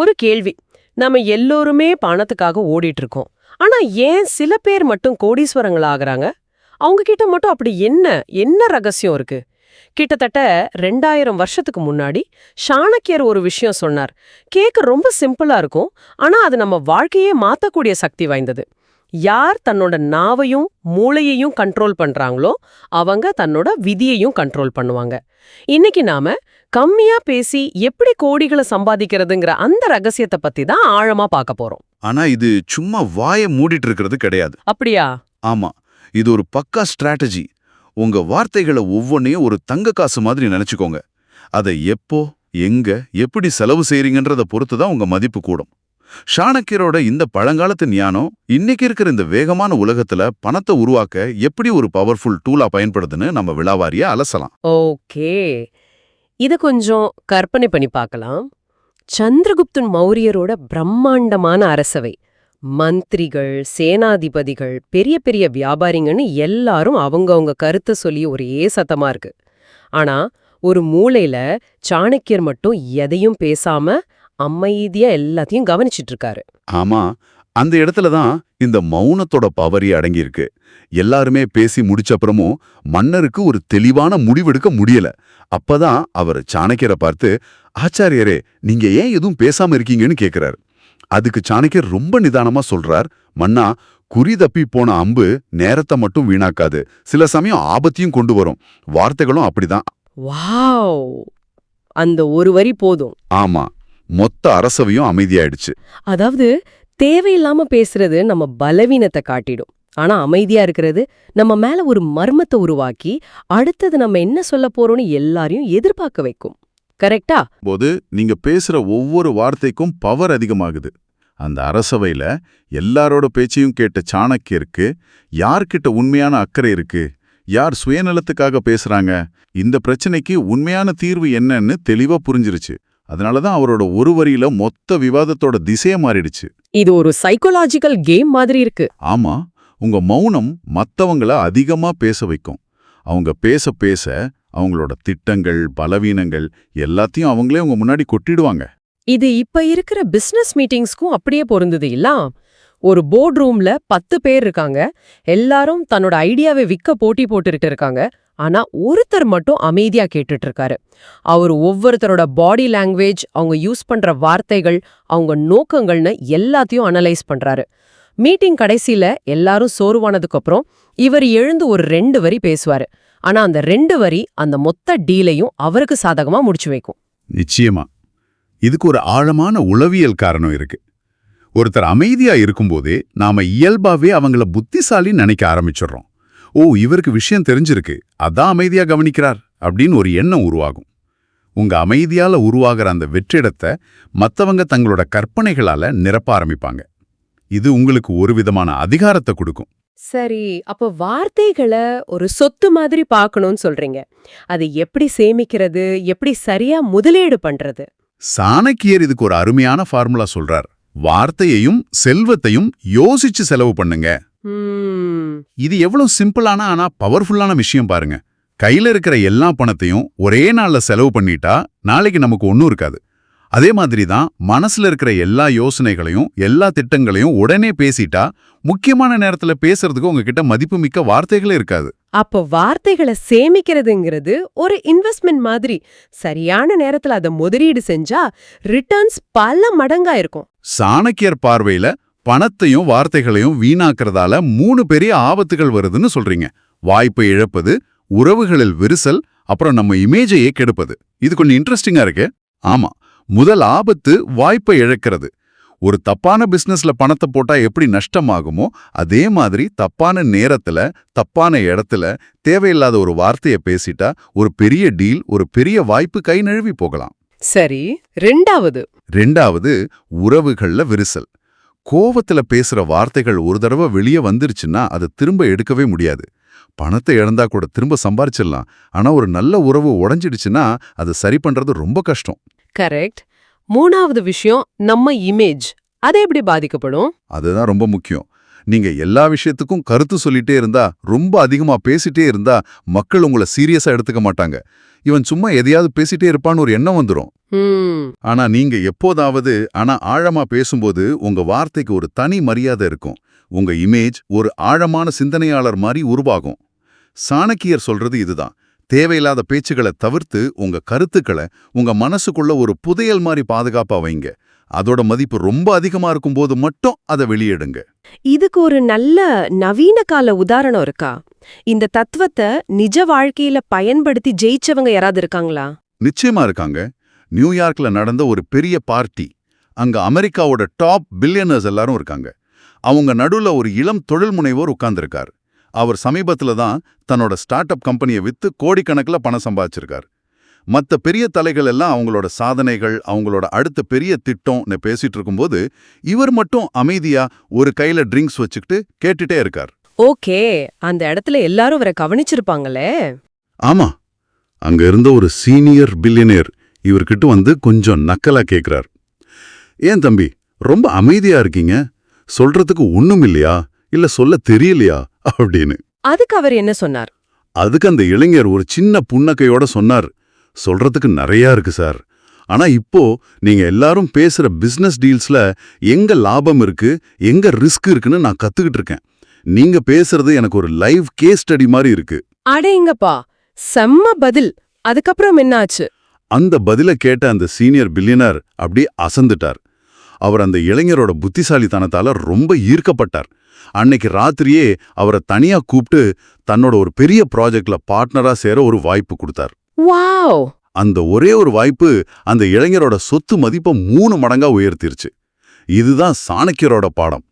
ஒரு கேள்வி. நம்ம எல்லோருமே பணத்துக்காக ஓடிட்டு இருக்கோம் ஆனா ஏன் சில பேர் மட்டும் கோடீஸ்வரங்கள் ஆகுறாங்க? அவங்க கிட்ட மட்டும் அப்படி என்ன என்ன ரகசியம் இருக்கு? கிட்டத்தட்ட ரெண்டாயிரம் வருஷத்துக்கு முன்னாடி சாணக்கியர் ஒரு விஷயம் சொன்னார். கேட்க ரொம்ப சிம்பிளா இருக்கும். ஆனா அது நம்ம வாழ்க்கையே மாத்தக்கூடிய சக்தி வாய்ந்தது. யார் தன்னோட நாவையும் மூளையையும் கண்ட்ரோல் பண்றாங்களோ அவங்க தன்னோட விதியையும் கண்ட்ரோல் பண்ணுவாங்க. இன்னைக்கு நாம கம்மியா பேசி எப்படி கோடிகளை சம்பாதிக்கிறதுங்கிற அந்த ரகசியத்தை பத்தி தான் ஆழமா பார்க்க போறோம். ஆனா இது சும்மா வாயை மூடிட்டு இருக்கிறது கிடையாது. அப்படியா? ஆமா இது ஒரு பக்கா ஸ்ட்ராட்டஜி உங்க வார்த்தைகளை ஒவ்வொன்றையும் ஒரு தங்க காசு மாதிரி நினைச்சுக்கோங்க. அதை எப்போ எங்க எப்படி செலவு செய்றீங்கன்றத பொறுத்து தான் உங்க மதிப்பு கூடும். சாணக்கியரோட இந்த பழங்காலத்து ஞானம் இன்னைக்கு இருக்கிற இந்த வேகமான உலகத்துல பணத்தை உருவாக்க எப்படி ஒரு பவர்ஃபுல் டூலா பயன்படுதுன்னு நம்ம விழாவாரியா அலசலாம். ஓகே. இத கொஞ்சம் கற்பனை பண்ணி பார்க்கலாம். சந்திரகுப்தன் மௌரியரோட பிரம்மாண்டமான அரசவை. மந்திரிகள் சேனாதிபதிகள் பெரிய பெரிய வியாபாரிங்கன்னு எல்லாரும் அவங்கவுங்க கருத்தை சொல்லி ஒரே சத்தமா இருக்கு. ஆனா ஒரு மூளையில சாணக்கியர் மட்டும் எதையும் பேசாம அமைதியா எல்லாத்தையும் கவனிச்சிட்டு இருக்காரு ஆமா அந்த இடத்துல தான் இந்த மௌனத்தோட பவரி அடங்கியிருக்கு. எல்லாருமே பேசி முடிச்சப்புறமும் மன்னருக்கு ஒரு தெளிவான முடிவெடுக்க முடியல. அப்பதான் அவர் சாணக்கியரை பார்த்து ஆச்சாரியரே நீங்க ஏன் எதுவும் பேசாம இருக்கீங்கன்னு கேக்குறாரு. அதுக்கு சாணக்கியர் ரொம்ப நிதானமா சொல்றார் மன்னா குறி தப்பி போன அம்பு நேரத்தை மட்டும் வீணாக்காது. சில சமயம் ஆபத்தையும் கொண்டு வரும். வார்த்தைகளும் அப்படிதான். வாவ்! அந்த ஒரு வரி போதும். ஆமா. மொத்த அரசவையும் அமைதியாயிடுச்சு. அதாவது தேவையில்லாம பேசுறது நம்ம பலவீனத்தை காட்டிடும். ஆனா அமைதியா இருக்கிறது நம்ம மேல ஒரு மர்மத்தை உருவாக்கி அடுத்தது நம்ம என்ன சொல்ல போறோம்னு எல்லாரையும் எதிர்பார்க்க வைக்கும். கரெக்டா? போது நீங்க பேசுற ஒவ்வொரு வார்த்தைக்கும் பவர் அதிகமாகுது. அந்த அரசவையில எல்லாரோட பேச்சையும் கேட்ட சாணக்கியருக்கு யார்கிட்ட உண்மையான அக்கறை இருக்கு? யார் சுயநலத்துக்காக பேசுறாங்க? இந்த பிரச்சனைக்கு உண்மையான தீர்வு என்னன்னு தெளிவா புரிஞ்சிருச்சு. அதனாலதான் அவரோட ஒரு வரியில மொத்த விவாதத்தோட திசையே மாறிடுச்சு. இது ஒரு சைக்கோலாஜிக்கல் கேம் மாதிரி இருக்கு. ஆமா உங்க மௌனம் மத்தவங்கள அதிகமா பேச வைக்கும். அவங்க பேச பேச அவங்களோட திட்டங்கள் பலவீனங்கள் எல்லாத்தையும் அவங்களே உங்க முன்னாடி கொட்டிடுவாங்க. இது இப்ப இருக்கிற பிசினஸ் மீட்டிங்ஸ்க்கும் அப்படியே பொருந்தது இல்ல? ஒரு போர்ட் ரூம்ல பத்து பேர் இருக்காங்க. எல்லாரும் தன்னோட ஐடியாவை விற்க போட்டி போட்டுக்கிட்டு இருக்காங்க. ஆனா ஒருத்தர் மட்டும் அமைதியா கேட்டுட்டு இருக்காரு அவர் ஒவ்வொருத்தரோட பாடி லாங்குவேஜ் அவங்க யூஸ் பண்ற வார்த்தைகள் அவங்க நோக்கங்கள்னு எல்லாத்தையும் அனலைஸ் பண்றாரு. மீட்டிங் கடைசியில எல்லாரும் சோர்வானதுக்கு அப்புறம் இவர் எழுந்து ஒரு ரெண்டு வரி பேசுவாரு. ஆனா அந்த ரெண்டு வரி அந்த மொத்த டீலையும் அவருக்கு சாதகமா முடிச்சு வைக்கும். நிச்சயமா. இதுக்கு ஒரு ஆழமான உளவியல் காரணம் இருக்கு. ஒருத்தர் அமைதியா இருக்கும்போதே நாம இயல்பாவே அவங்கள புத்திசாலி நினைக்க ஆரம்பிச்சிடுறோம். ஓ இவருக்கு விஷயம் தெரிஞ்சிருக்கு. அதான் அமைதியா கவனிக்கிறார். அப்படின்னு ஒரு எண்ணம் உருவாகும். உங்க அமைதியால உருவாகிற அந்த வெற்றிடத்தை மத்தவங்க தங்களோட கற்பனைகளால நிரப்ப ஆரம்பிப்பாங்க. இது உங்களுக்கு ஒரு விதமான அதிகாரத்தை கொடுக்கும். சரி அப்ப வார்த்தைகளை ஒரு சொத்து மாதிரி பார்க்கணும்னு சொல்றீங்க. அது எப்படி சேமிக்கிறது? எப்படி சரியா முதலீடு பண்றது? சாணக்கியர் இதுக்கு ஒரு அருமையான ஃபார்முலா சொல்றார். வார்த்தையையும் செல்வத்தையும் யோசிச்சு செலவு பண்ணுங்க. இது எவ்வளவு சிம்பிளான ஆனா பவர்ஃபுல்லான விஷயம் பாருங்க. கையில இருக்கிற எல்லா பணத்தையும் ஒரே நாள்ல செலவு பண்ணிட்டா நாளைக்கு நமக்கு ஒன்றும் இருக்காது. அதே மாதிரி தான் மனசுல இருக்கிற எல்லா யோசனைகளையும் எல்லா திட்டங்களையும் உடனே பேசிட்டா முக்கியமான நேரத்துல பேசுறதுக்கு உங்ககிட்ட மதிப்புமிக்க வார்த்தைகளே இருக்காது. அப்ப வார்த்தைகளை சேமிக்கிறதுங்கிறது ஒரு இன்வெஸ்ட்மெண்ட் மாதிரி. சரியான நேரத்துல அதை முதலீடு செஞ்சா ரிட்டர்ன்ஸ் பல மடங்கா இருக்கும். சாணக்கியர் பார்வையில பணத்தையும் வார்த்தைகளையும் வீணாக்குறதால மூணு பெரிய ஆபத்துகள் வருதுன்னு சொல்றீங்க. வாய்ப்பை இழப்பது உறவுகளில் விரிசல் அப்புறம் நம்ம இமேஜையே கெடுப்பது. இது கொஞ்சம் இன்ட்ரெஸ்டிங்கா இருக்கு. ஆமா முதல் ஆபத்து வாய்ப்பை இழக்கிறது. ஒரு தப்பான பிசினஸ்ல பணத்தை போட்டா எப்படி நஷ்டமாகுமோ அதே மாதிரி தப்பான நேரத்துல தப்பான இடத்துல தேவையில்லாத ஒரு வார்த்தையை பேசிட்டா ஒரு பெரிய டீல் ஒரு பெரிய வாய்ப்பு கை நழுவி போகலாம். சரி ரெண்டாவது. ரெண்டாவது உறவுகள்ல விரிசல். கோவத்துல பேசுற வார்த்தைகள் ஒரு தடவை வெளியே வந்துருச்சுன்னா அதை திரும்ப எடுக்கவே முடியாது. பணத்தை இழந்தா கூட திரும்ப சம்பாரிச்சிடலாம். ஆனா ஒரு நல்ல உறவு உடைஞ்சிடுச்சுன்னா அதை சரி பண்றது ரொம்ப கஷ்டம். கரெக்ட். மூணாவது விஷயம் நம்ம இமேஜ் அது எப்படி பாதிக்கப்படும்? அதுதான் ரொம்ப முக்கியம். நீங்க எல்லா விஷயத்துக்கும் கருத்து சொல்லிட்டே இருந்தா ரொம்ப அதிகமா பேசிட்டே இருந்தா மக்கள் உங்களை சீரியஸா எடுத்துக்க மாட்டாங்க. இவன் சும்மா எதையாவது பேசிட்டே இருப்பான்னு ஒரு எண்ணம் வந்துரும். ம் ஆனா நீங்க எப்போதாவது ஆனா ஆழமா பேசும்போது உங்க வார்த்தைக்கு ஒரு தனி மரியாதை இருக்கும். உங்க இமேஜ் ஒரு ஆழமான சிந்தனையாளர் மாதிரி உருவாகும். சாணக்கியர் சொல்றது இதுதான். தேவையில்லாத பேச்சுகளை தவிர்த்து உங்க கருத்துக்களை உங்க மனசுக்குள்ள ஒரு புதையல் மாதிரி பாதுகாப்பா வைங்க. அதோட மதிப்பு ரொம்ப அதிகமா இருக்கும்போது மட்டும் அதை வெளியிடுங்க. இதுக்கு ஒரு நல்ல நவீன கால உதாரணம் இருக்கா? இந்த தத்துவத்தை நிஜ வாழ்க்கையில பயன்படுத்தி ஜெயிச்சவங்க யாராவது இருக்காங்களா? நிச்சயமா இருக்காங்க. நியூயார்க்ல நடந்த ஒரு பெரிய பார்ட்டி. அங்க அமெரிக்காவோட டாப் பில்லியனர்ஸ் எல்லாரும் இருக்காங்க. அவங்க நடுவுல ஒரு இளம் தொழில் முனைவோர் உட்கார்ந்திருக்கார். அவர் சமீபத்துல தான் தன்னோட ஸ்டார்ட் அப் கம்பெனியை வித்து கோடிக்கணக்கில் பணம் சம்பாதிச்சிருக்கார். மத்த பெரிய தலைகள் எல்லாம் அவங்களோட சாதனைகள் அவங்களோட அடுத்த பெரிய திட்டம்னு பேசிட்டு இருக்கும்போது இவர் மட்டும் அமைதியா ஒரு கையில ட்ரிங்க்ஸ் வச்சுக்கிட்டு கேட்டுட்டே இருக்கார். ஓகே அந்த இடத்துல எல்லாரும் அவரை கவனிச்சிருப்பாங்களே? ஆமா. அங்க இருந்த ஒரு சீனியர் பில்லியனியர் இவர்கிட்ட வந்து கொஞ்சம் நக்கலா கேக்குறார். ஏன் தம்பி ரொம்ப அமைதியா இருக்கீங்க? சொல்றதுக்கு ஒண்ணும் இல்லையா இல்ல சொல்ல தெரியலையா? அப்படின்னு. அதுக்கு அவர் என்ன சொன்னார்? அதுக்கு அந்த இளைஞர் ஒரு சின்ன புன்னக்கையோட சொன்னார். சொல்றதுக்கு நிறையா இருக்கு சார். ஆனா இப்போ நீங்க எல்லாரும் பேசுற பிசினஸ் டீல்ஸ்ல எங்க லாபம் இருக்கு எங்க ரிஸ்க் இருக்குன்னு நான் கத்துக்கிட்டு இருக்கேன். நீங்க பேசுறது எனக்கு ஒரு லைவ் கேஸ் ஸ்டடி மாதிரி இருக்கு. அடேங்கப்பா செம்ம பதில். அதுக்கப்புறம் என்னாச்சு? அந்த பதில கேட்ட அந்த சீனியர் பில்லியனர் அப்படியே அசந்துட்டார். அவர் அந்த இளைஞரோட புத்திசாலித்தனத்தால ரொம்ப ஈர்க்கப்பட்டார். அன்னைக்கு ராத்திரியே அவரை தனியா கூப்பிட்டு தன்னோட ஒரு பெரிய ப்ராஜெக்ட்ல பார்ட்னரா சேர ஒரு வாய்ப்பு கொடுத்தார். வாவ்! அந்த ஒரே ஒரு வாய்ப்பு அந்த இளைஞரோட சொத்து மதிப்பை மூணு மடங்கா உயர்த்திருச்சு. இதுதான் சாணக்கியரோட பாடம்.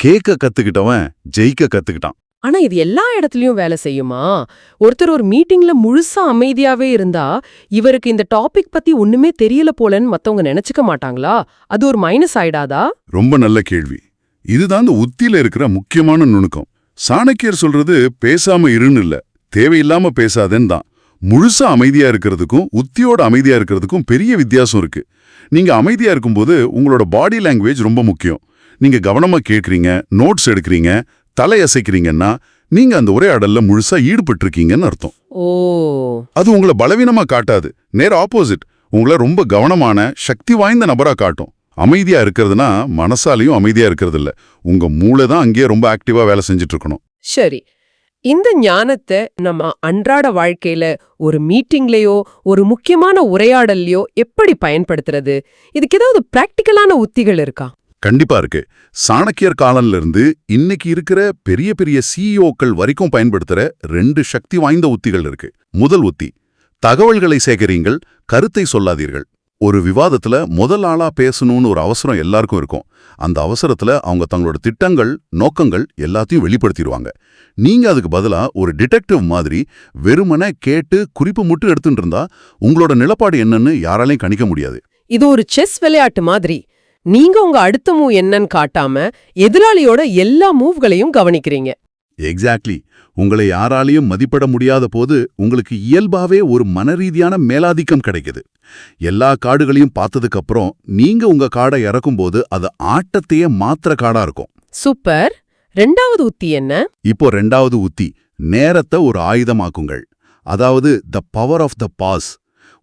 கேட்க கத்துக்கிட்டவன் ஜெயிக்க கத்துக்கிட்டான். ஆனா இது எல்லா இடத்துலயும் வேலை செய்யுமா? ஒருத்தர் ஒரு மீட்டிங்ல முழுசா அமைதியாவே இருந்தா இவருக்கு இந்த டாபிக் பத்தி ஒண்ணுமே தெரியல போலன்னு மத்தவங்க நினைச்சுக்க மாட்டாங்களா? அது ஒரு மைனஸ் ஆயிடாதா? ரொம்ப நல்ல கேள்வி. இதுதான் இந்த உத்தியில இருக்கிற முக்கியமான நுணுக்கம். சாணக்கியர் சொல்றது பேசாம இருன்னு இல்ல தேவையில்லாம பேசாதேன்னு தான். முழுசா அமைதியா இருக்கிறதுக்கும் உத்தியோட அமைதியா இருக்கிறதுக்கும் பெரிய வித்தியாசம் இருக்கு. நீங்க அமைதியா இருக்கும்போது உங்களோட பாடி லாங்குவேஜ் ரொம்ப முக்கியம். நீங்க கவனமா கேட்கறீங்க நோட்ஸ் எடுக்கிறீங்க தலையசைக்கிறீங்கன்னா நீங்க அந்த உரையாடல்ல முழுசா ஈடுபட்டிருக்கீங்கன்னு அர்த்தம். ஓ. அது உங்களை பலவீனமா காட்டாது. நேர் ஆப்போசிட். உங்களை ரொம்ப கவனமான சக்தி வாய்ந்த நபரா காட்டும். அமைதியா இருக்கிறதுனா மனசாலையும் அமைதியா இருக்கிறது இல்ல உங்க மூளை தான் அங்கேயே ரொம்ப ஆக்டிவா வேலை செஞ்சுட்டு இருக்கணும் சரி. இந்த ஞானத்தை நம்ம அன்றாட வாழ்க்கையில ஒரு மீட்டிங்லயோ ஒரு முக்கியமான உரையாடல்லையோ எப்படி பயன்படுத்துறது? இதுக்கு ஏதாவது பிராக்டிக்கலான உத்திகள் இருக்கா? கண்டிப்பா இருக்கு. சாணக்கியர் காலம்ல இருந்து இன்னைக்கு இருக்கிற பெரிய பெரிய சிஇஓக்கள் வரைக்கும் பயன்படுத்துற ரெண்டு சக்தி வாய்ந்த உத்திகள் இருக்கு. முதல் உத்தி தகவல்களை சேகரிங்கள் கருத்தை சொல்லாதீர்கள். ஒரு விவாதத்துல முதல் ஆளா பேசணும்னு ஒரு அவசரம் எல்லாருக்கும் இருக்கும். அந்த அவசரத்துல அவங்க தங்களோட திட்டங்கள் நோக்கங்கள் எல்லாத்தையும் வெளிப்படுத்திடுவாங்க. நீங்க அதுக்கு பதிலா ஒரு டிடெக்டிவ் மாதிரி வெறுமனை கேட்டு குறிப்பு மட்டும் எடுத்துட்டு இருந்தா உங்களோட நிலப்பாடு என்னன்னு யாராலையும் கணிக்க முடியாது. இது ஒரு செஸ் விளையாட்டு மாதிரி. நீங்க உங்க அடுத்த மூவ் என்னன்னு காட்டாம எதிராளியோட எல்லா மூவ்களையும் கவனிக்கிறீங்க. எக்ஸாக்ட்லி உங்களை யாராலையும் மதிப்பிட முடியாத போது உங்களுக்கு இயல்பாவே ஒரு மனரீதியான மேலாதிக்கம் கிடைக்குது. எல்லா காடுகளையும் பார்த்ததுக்கு அப்புறம் நீங்க உங்க காடை இறக்கும்போது அது ஆட்டத்தையே மாத்திர காடா இருக்கும். சூப்பர். ரெண்டாவது உத்தி என்ன? இப்போ ரெண்டாவது உத்தி நேரத்தை ஒரு ஆயுதமாக்குங்கள். அதாவது the power of the boss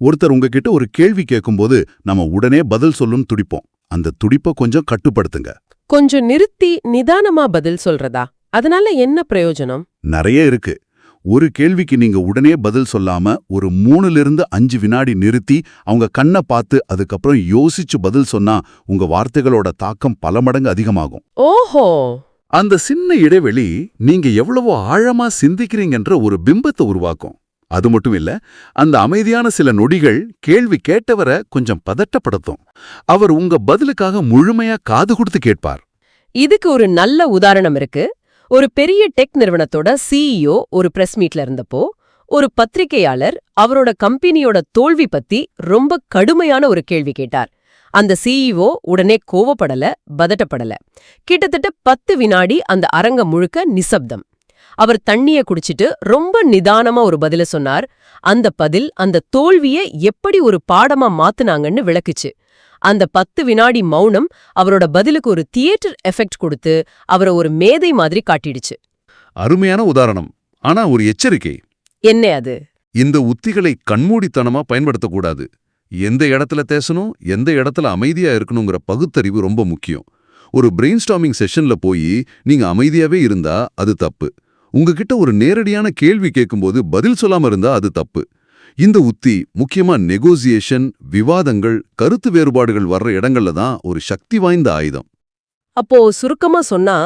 ஒருத்தர் உங்ககிட்ட ஒரு கேள்வி கேட்கும்போது நம்ம உடனே பதில் சொல்லும் துடிப்போம். அந்த துடிப்பை கொஞ்சம் கட்டுப்படுத்துங்க. கொஞ்சம் நிறுத்தி நிதானமா பதில் சொல்றதா? அதனால என்ன பிரயோஜனம்? நிறைய இருக்கு. ஒரு கேள்விக்கு நீங்க உடனே பதில் சொல்லாம ஒரு மூணுல இருந்து அஞ்சு வினாடி நிறுத்தி அவங்க கண்ணை பார்த்து அதுக்கப்புறம் யோசிச்சு பதில் சொன்னா உங்க வார்த்தைகளோட தாக்கம் பல மடங்கு அதிகமாகும். ஓஹோ! அந்த சின்ன இடைவெளி நீங்க எவ்வளவோ ஆழமா சிந்திக்கிறீங்கன்ற ஒரு பிம்பத்தை உருவாக்கும். அது மட்டும் இல்ல அந்த அமைதியான சில நொடிகள் கேள்வி கேட்டவரை கொஞ்சம் பதட்டப்படுத்தும். அவர் உங்க பதிலுக்காக முழுமையா காது கொடுத்து கேட்பார். இதுக்கு ஒரு நல்ல உதாரணம் இருக்கு. ஒரு பெரிய டெக் நிறுவனத்தோட சிஇஓ ஒரு பிரஸ் மீட்ல இருந்தப்போ ஒரு பத்திரிகையாளர் அவரோட கம்பெனியோட தோல்வி பத்தி ரொம்ப கடுமையான ஒரு கேள்வி கேட்டார். அந்த சிஇஓ உடனே கோவப்படல பதட்டப்படல. கிட்டத்தட்ட பத்து வினாடி அந்த அரங்கம் முழுக்க நிசப்தம். அவர் தண்ணிய குடிச்சிட்டு ரொம்ப நிதானமா ஒரு பதில சொன்னார். அந்த பதில் அந்த தோல்விய எப்படி ஒரு பாடமா மாத்துனாங்கன்னு விளக்குச்சு. அந்த பத்து வினாடி மௌனம் அவரோட பதிலுக்கு ஒரு தியேட்டர் எஃபெக்ட் கொடுத்து அவரை ஒரு மேதை மாதிரி காட்டிடுச்சு. அருமையான உதாரணம். ஆனா ஒரு எச்சரிக்கை. என்ன அது? இந்த உத்திகளை கண்மூடித்தனமா பயன்படுத்தக்கூடாது. எந்த இடத்துல பேசணும் எந்த இடத்துல அமைதியா இருக்கணுங்கிற பகுத்தறிவு ரொம்ப முக்கியம். ஒரு பிரெயின்ஸ்டாமிங் செஷன்ல போய் நீங்க அமைதியாவே இருந்தா அது தப்பு. உங்ககிட்ட ஒரு நேரடியான கேள்வி கேட்கும்போது பதில் சொல்லாம இருந்தா அது தப்பு. இந்த உத்தி முக்கியமா நெகோசியேஷன் விவாதங்கள் கருத்து வேறுபாடுகள் வர்ற இடங்கள்ல தான் ஒரு சக்தி வாய்ந்த ஆயுதம். அப்போ சுருக்கமா சொன்னா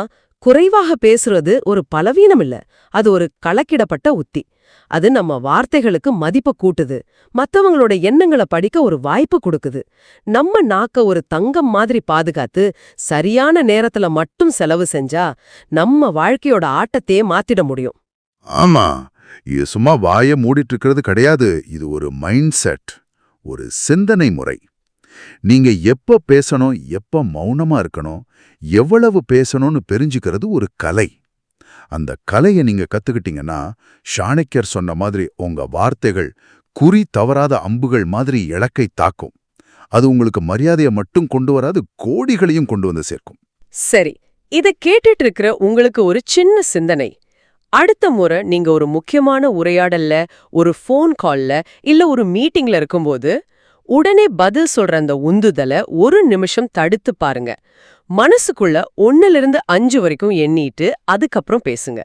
குறைவாக பேசுறது ஒரு பலவீனம் இல்ல அது ஒரு கலக்கிடப்பட்ட உத்தி. அது நம்ம வார்த்தைகளுக்கு மதிப்பை கூட்டுது. மத்தவங்களோட எண்ணங்களை படிக்க ஒரு வாய்ப்பு கொடுக்குது. நம்ம நாக்க ஒரு தங்கம் மாதிரி பாதுகாத்து சரியான நேரத்துல மட்டும் செலவு செஞ்சா நம்ம வாழ்க்கையோட ஆட்டத்தையே மாத்திட முடியும். ஆமா. இது சும்மா வாய மூடிட்டு இருக்கிறது கிடையாது. இது ஒரு மைண்ட் செட் ஒரு சிந்தனை முறை. நீங்க எப்ப பேசணும் எப்ப மௌனமா இருக்கணும் எவ்வளவு பேசணும்னு தெரிஞ்சுக்கிறது ஒரு கலை. அந்த கலையை நீங்க கத்துக்கிட்டீங்கன்னா ஷாணக்கியர் சொன்ன மாதிரி உங்க வார்த்தைகள் குறி தவறாத அம்புகள் மாதிரி இலக்கை தாக்கும். அது உங்களுக்கு மரியாதையை மட்டும் கொண்டு வராது கோடிகளையும் கொண்டு வந்து சேர்க்கும். சரி இத கேட்டுட்டு இருக்கிற உங்களுக்கு ஒரு சின்ன சிந்தனை. அடுத்த முறை நீங்க ஒரு முக்கியமான உரையாடல்ல ஒரு ஃபோன் கால்ல இல்ல ஒரு மீட்டிங்ல இருக்கும்போது உடனே பதில் சொல்ற அந்த உந்துதல ஒரு நிமிஷம் தடுத்து பாருங்க. மனசுக்குள்ள ஒன்னுல இருந்து அஞ்சு வரைக்கும் எண்ணிட்டு அதுக்கப்புறம் பேசுங்க.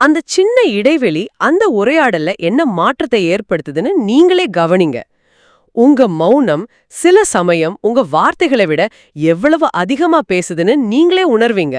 அந்த சின்ன இடைவெளி அந்த உரையாடல்ல என்ன மாற்றத்தை ஏற்படுத்துதுன்னு நீங்களே கவனிங்க. உங்க மௌனம் சில சமயம் உங்க வார்த்தைகளை விட எவ்வளவு அதிகமா பேசுதுன்னு நீங்களே உணர்வீங்க.